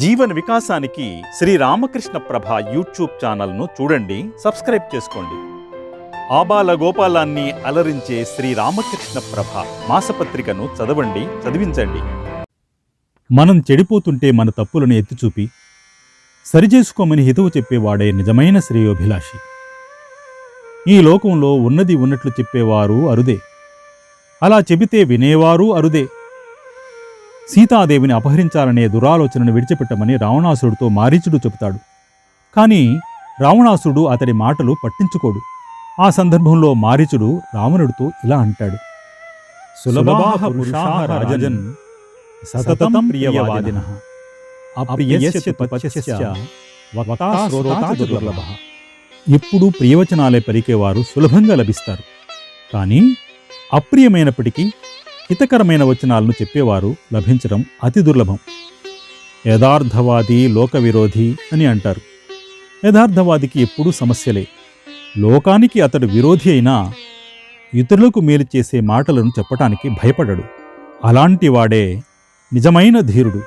జీవన వికాసానికి శ్రీ రామకృష్ణ ప్రభ యూట్యూబ్ ఛానల్ను చూడండి సబ్స్క్రైబ్ చేసుకోండి. ఆబాల గోపాలాన్ని అలరించే శ్రీ రామకృష్ణ ప్రభ మాసపత్రికను చదవండి చదివించండి. మనం చెడిపోతుంటే మన తప్పులను ఎత్తిచూపి సరిచేసుకోమని హితవు చెప్పేవాడే నిజమైన శ్రేయోభిలాషి. ఈ లోకంలో ఉన్నది ఉన్నట్లు చెప్పేవారు అరుదే. అలా చెబితే వినేవారు అరుదే. సీతాదేవిని అపహరించాలనే దురాలోచనను విడిచిపెట్టమని రావణాసురుడితో మారీచుడు చెబుతాడు. కానీ రావణాసురుడు అతడి మాటలు పట్టించుకోడు. ఆ సందర్భంలో మారీచుడు రావణుడితో ఇలా అంటాడు. సులభాహ రాజన్ సతతం ప్రియవాదిన. ఎప్పుడూ ప్రియవచనాలే పలికేవారు సులభంగా లభిస్తారు. కానీ అప్రియమైనప్పటికీ హితకరమైన వచనాలను చెప్పేవారు లభించడం అతి దుర్లభం. యథార్థవాది లోక విరోధి అని అంటారు. యథార్థవాదికి ఎప్పుడూ సమస్యలే. లోకానికి అతడు విరోధి అయినా ఇతరులకు మేలు చేసే మాటలను చెప్పటానికి భయపడడు. అలాంటి వాడే నిజమైన ధీరుడు.